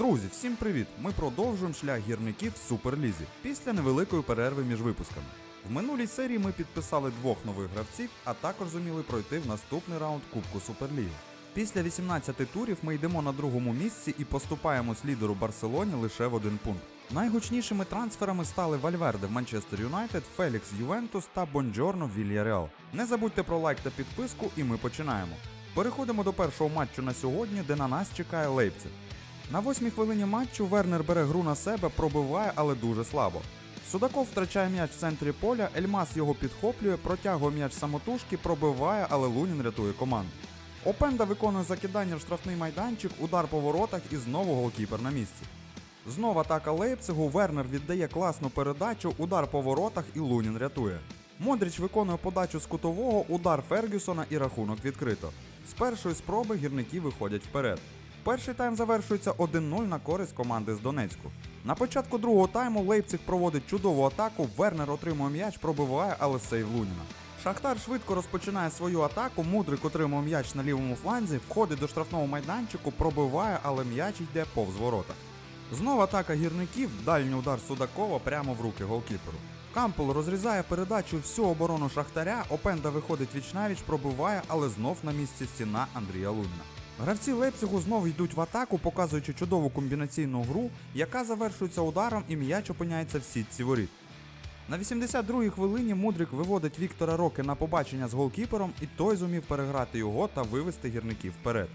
Друзі, всім привіт! Ми продовжуємо шлях гірників в Суперлізі після невеликої перерви між випусками. В минулій серії ми підписали двох нових гравців, а також зуміли пройти в наступний раунд Кубку Суперліги. Після 18 турів ми йдемо на другому місці і поступаємось лідеру Барселоні лише в один пункт. Найгучнішими трансферами стали Вальверде в Манчестер Юнайтед, Фелікс Ювентус та Бонджорно Вільяреал. Не забудьте про лайк та підписку, і ми починаємо. Переходимо до першого матчу на сьогодні, де на нас чекає Лейпциг. На восьмій хвилині матчу Вернер бере гру на себе, пробиває, але дуже слабо. Судаков втрачає м'яч в центрі поля, Ельмас його підхоплює, протягує м'яч самотужки, пробиває, але Лунін рятує команду. Опенда виконує закидання в штрафний майданчик, удар по воротах і знову голкіпер на місці. Знов атака Лейпцигу, Вернер віддає класну передачу, удар по воротах і Лунін рятує. Модріч виконує подачу з кутового, удар Фергюсона і рахунок відкрито. З першої спроби гірники виходять вперед. Перший тайм завершується 1-0 на користь команди з Донецьку. На початку другого тайму Лейпциг проводить чудову атаку, Вернер отримує м'яч, пробиває, але сейв Луніна. Шахтар швидко розпочинає свою атаку, Мудрик отримує м'яч на лівому фланзі, входить до штрафного майданчику, пробиває, але м'яч йде повз ворота. Знову атака гірників, дальній удар Судакова прямо в руки голкіперу. Кампел розрізає передачу всю оборону Шахтаря, Опенда виходить вічнавіч, пробиває, але знов на місці стіна Андрія Луніна. Гравці Лейпцигу знову йдуть в атаку, показуючи чудову комбінаційну гру, яка завершується ударом і м'яч опиняється в сітці воріт. На 82-й хвилині Мудрик виводить Віктора Роки на побачення з голкіпером, і той зумів переграти його та вивести гірників вперед.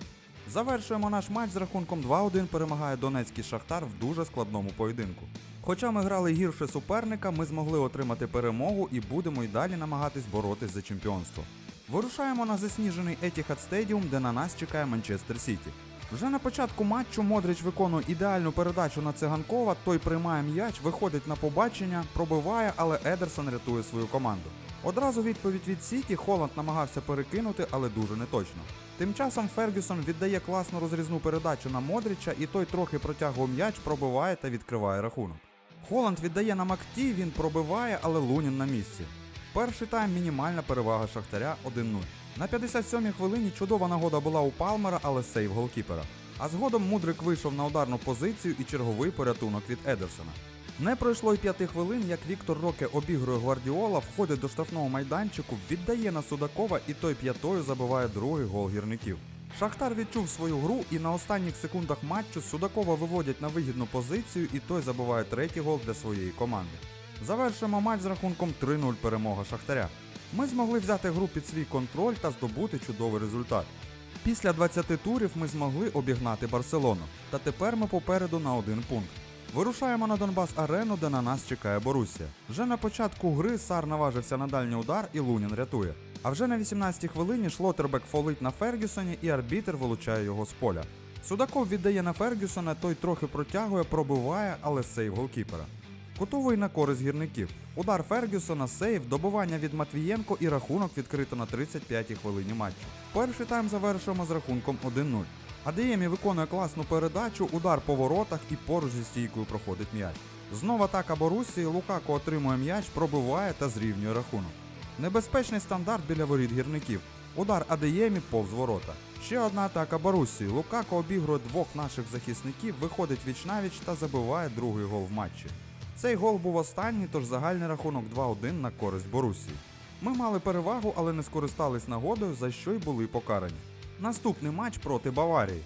Завершуємо наш матч з рахунком 2-1 перемагає Донецький Шахтар в дуже складному поєдинку. Хоча ми грали гірше суперника, ми змогли отримати перемогу і будемо й далі намагатись боротись за чемпіонство. Вирушаємо на засніжений Etihad Stadium, де на нас чекає Манчестер Сіті. Вже на початку матчу Модрич виконує ідеальну передачу на циганкова, той приймає м'яч, виходить на побачення, пробиває, але Едерсон рятує свою команду. Одразу відповідь від Сіті Холланд намагався перекинути, але дуже неточно. Тим часом Фергюсон віддає класну розрізну передачу на Модрича, і той трохи протягує м'яч, пробиває та відкриває рахунок. Холланд віддає на Макті, він пробиває, але Лунін на місці. Перший тайм мінімальна перевага Шахтаря 1-0. На 57-й хвилині чудова нагода була у Палмера, але сейв голкіпера. А згодом Мудрик вийшов на ударну позицію і черговий порятунок від Едерсона. Не пройшло й п'яти хвилин, як Віктор Роке обігрує Гвардіола, входить до штрафного майданчику, віддає на Судакова і той п'ятою забиває другий гол гірників. Шахтар відчув свою гру і на останніх секундах матчу Судакова виводять на вигідну позицію і той забиває третій гол для своєї команди. Завершуємо матч з рахунком 3-0 перемога Шахтаря. Ми змогли взяти гру під свій контроль та здобути чудовий результат. Після 20 турів ми змогли обігнати Барселону, та тепер ми попереду на один пункт. Вирушаємо на Донбас Арену, де на нас чекає Борусія. Вже на початку гри Сар наважився на дальній удар і Лунін рятує. А вже на 18-й хвилині Шлотербек фолить на Фергюсоні і арбітер вилучає його з поля. Судаков віддає на Фергюсона, той трохи протягує, пробиває, але сейв голкіпера. Кутовий на користь гірників. Удар Фергюсона, сейв, добивання від Матвієнко і рахунок відкрито на 35-й хвилині матчу. Перший тайм завершуємо з рахунком 1-0. Адеємі виконує класну передачу, удар по воротах і поруч зі стійкою проходить м'яч. Знов атака Борусії, Лукако отримує м'яч, пробиває та зрівнює рахунок. Небезпечний стандарт біля воріт гірників. Удар Адеємі повз ворота. Ще одна атака Борусії. Лукако обігрує двох наших захисників, виходить вічнавіч та забиває другий гол в матчі. Цей гол був останній, тож загальний рахунок 2-1 на користь Борусії. Ми мали перевагу, але не скористались нагодою, за що й були покарані. Наступний матч проти Баварії.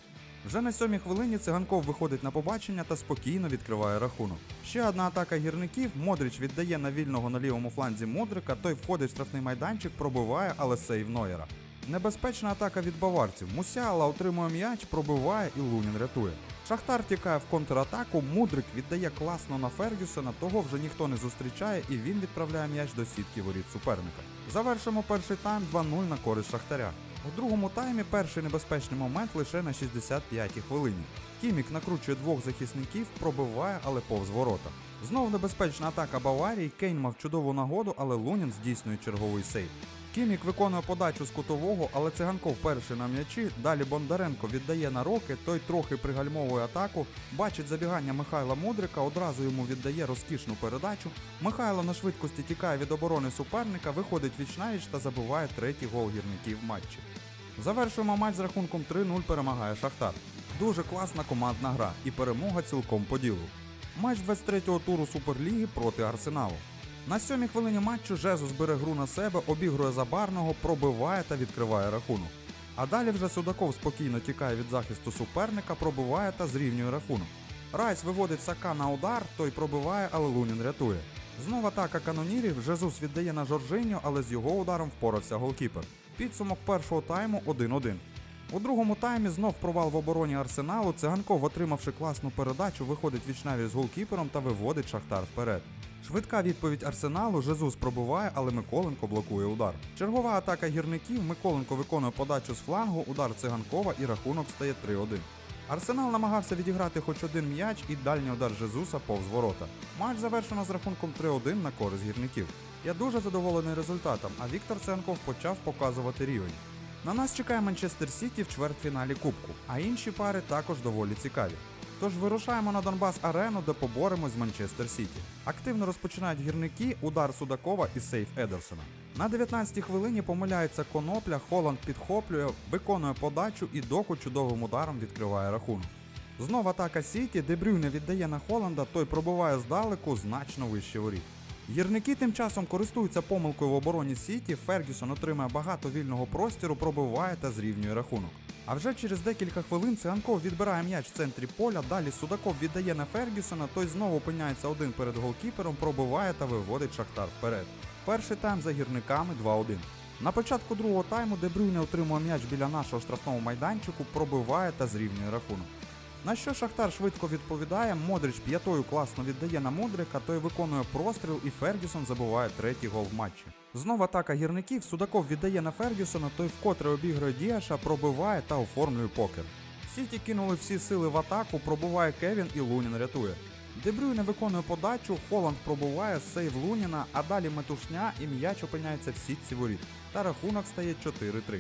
Вже на сьомій хвилині циганков виходить на побачення та спокійно відкриває рахунок. Ще одна атака гірників. Модрич віддає на вільного на лівому фланзі Модрика, той входить в штрафний майданчик, пробиває, але сейв Нойера. Небезпечна атака від баварців. Мусяла отримує м'яч, пробиває і Лунін рятує. Шахтар тікає в контратаку, Мудрик віддає класно на Фергюсона, того вже ніхто не зустрічає, і він відправляє м'яч до сітки воріт суперника. Завершимо перший тайм 2-0 на користь Шахтаря. У другому таймі перший небезпечний момент лише на 65-й хвилині. Кімік накручує двох захисників, пробиває, але повз ворота. Знов небезпечна атака Баварії, Кейн мав чудову нагоду, але Лунін здійснює черговий сейв. Кімік виконує подачу з кутового, але циганков перший на м'ячі. Далі Бондаренко віддає на роки, той трохи пригальмовує атаку, бачить забігання Михайла Мудрика, одразу йому віддає розкішну передачу. Михайло на швидкості тікає від оборони суперника, виходить вічнавіч та забиває третій гол гірників матчі. Завершуємо матч з рахунком 3-0 перемагає Шахтар. Дуже класна командна гра і перемога цілком по ділу. Матч 23-го туру Суперліги проти Арсеналу. На сьомій хвилині матчу Жезус бере гру на себе, обігрує забарного, пробиває та відкриває рахунок. А далі вже Судаков спокійно тікає від захисту суперника, пробиває та зрівнює рахунок. Райс виводить Сака на удар, той пробиває, але Лунін рятує. Знов атака канонірів, Жезус віддає на Жоржиньо, але з його ударом впорався голкіпер. Підсумок першого тайму 1-1. У другому таймі знов провал в обороні Арсеналу. Циганков, отримавши класну передачу, виходить вічнаві з голкіпером та виводить Шахтар вперед. Швидка відповідь Арсеналу, Жезус пробиває, але Миколенко блокує удар. Чергова атака гірників, Миколенко виконує подачу з флангу, удар циганкова і рахунок стає 3-1. Арсенал намагався відіграти хоч один м'яч і дальній удар Жезуса повз ворота. Матч завершено з рахунком 3-1 на користь гірників. Я дуже задоволений результатом, а Віктор Ценков почав показувати рівень. На нас чекає Манчестер Сіті в чвертьфіналі Кубку, а інші пари також доволі цікаві. Тож вирушаємо на Донбас Арену, де поборемось з Манчестер Сіті. Активно розпочинають гірники, удар Судакова і сейф Едерсона. На 19-й хвилині помиляється конопля, Холланд підхоплює, виконує подачу і доку чудовим ударом відкриває рахунок. Знов атака Сіті, Дебрюйне віддає на Холланда, той пробиває здалеку значно вище воріт. Гірники тим часом користуються помилкою в обороні Сіті. Фергюсон отримує багато вільного простіру, пробиває та зрівнює рахунок. А вже через декілька хвилин Циганков відбирає м'яч в центрі поля. Далі Судаков віддає на Фергюсона. Той знову опиняється один перед голкіпером, пробиває та виводить Шахтар вперед. Перший тайм за гірниками 2-1. На початку другого тайму Дебрюйне отримує м'яч біля нашого штрафного майданчику, пробиває та зрівнює рахунок. На що Шахтар швидко відповідає, Модрич п'ятою класно віддає на Мудрика, той виконує простріл і Фергюсон забиває третій гол в матчі. Знов атака гірників, Судаков віддає на Фергюсона, той вкотре обігрує Діаша, пробиває та оформлює покер. Сіті кинули всі сили в атаку, пробиває Кевін і Лунін рятує. Дебрюйне виконує подачу, Холланд пробуває сейв Луніна, а далі метушня і м'яч опиняється в сітці воріт. Та рахунок стає 4-3.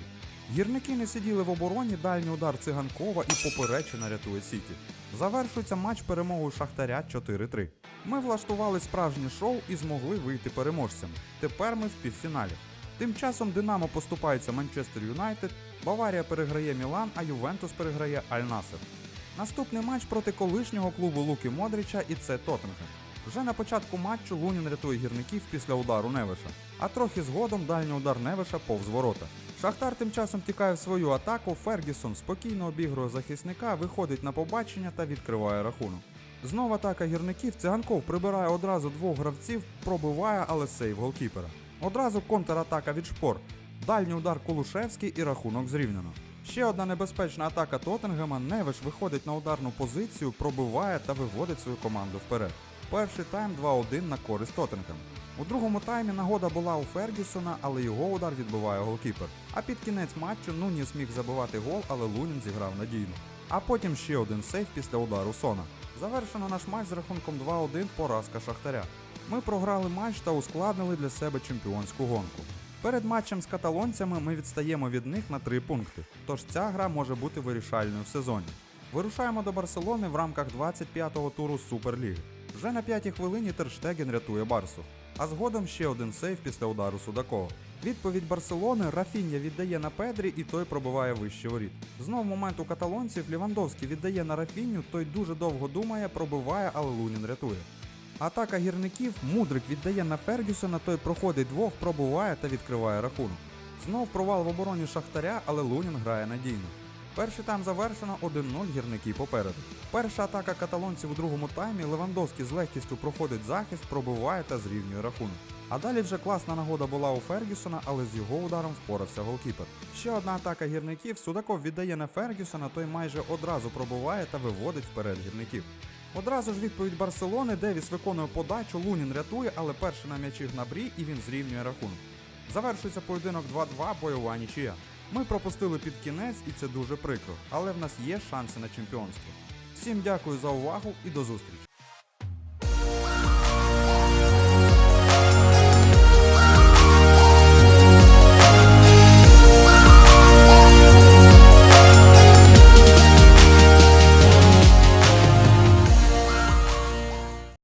Гірники не сиділи в обороні, дальній удар циганкова і поперечина рятує Сіті. Завершується матч перемогою Шахтаря 4-3. Ми влаштували справжнє шоу і змогли вийти переможцями. Тепер ми в півфіналі. Тим часом Динамо поступається Манчестер Юнайтед, Баварія переграє Мілан, а Ювентус переграє Аль Насер. Наступний матч проти колишнього клубу Луки Модрича і це Тоттенгем. Вже на початку матчу Лунін рятує гірників після удару Невиша, а трохи згодом дальній удар Невиша повз ворота. Шахтар тим часом тікає в свою атаку, Фергюсон спокійно обігрує захисника, виходить на побачення та відкриває рахунок. Знов атака гірників, циганков прибирає одразу двох гравців, пробиває, але сейв голкіпера. Одразу контратака від шпор. Дальній удар Кулушевський і рахунок зрівняно. Ще одна небезпечна атака Тоттенгема. Невиш виходить на ударну позицію, пробиває та виводить свою команду вперед. Перший тайм 2-1 на користь Тоттенгема. У другому таймі нагода була у Фергюсона, але його удар відбиває голкіпер. А під кінець матчу Нуніс міг забивати гол, але Лунін зіграв надійно. А потім ще один сейф після удару Сона. Завершено наш матч з рахунком 2-1 поразка Шахтаря. Ми програли матч та ускладнили для себе чемпіонську гонку. Перед матчем з каталонцями ми відстаємо від них на 3 пункти, тож ця гра може бути вирішальною в сезоні. Вирушаємо до Барселони в рамках 25-го туру Суперліги. Вже на п'ятій хвилині Терштеген рятує Барсу, а згодом ще один сейф після удару Судакова. Відповідь Барселони Рафіння віддає на Педрі і той пробиває вище воріт. Знов момент у каталонців Лівандовський віддає на Рафінню, той дуже довго думає, пробиває, але Лунін рятує. Атака гірників Мудрик віддає на Фергюсона, той проходить двох, пробуває та відкриває рахунок. Знов провал в обороні Шахтаря, але Лунін грає надійно. Перший тайм завершено 1-0 гірники попереду. Перша атака каталонців у другому таймі Левандовський з легкістю проходить захист, пробиває та зрівнює рахунок. А далі вже класна нагода була у Фергюсона, але з його ударом впорався голкіпер. Ще одна атака гірників. Судаков віддає на Фергюсона, той майже одразу пробиває та виводить вперед гірників. Одразу ж відповідь Барселони, Девіс виконує подачу, Лунін рятує, але перший на м'ячі Гнабрі і він зрівнює рахунок. Завершується поєдинок 2-2, бойова нічия. Ми пропустили під кінець і це дуже прикро, але в нас є шанси на чемпіонство. Всім дякую за увагу і до зустрічі!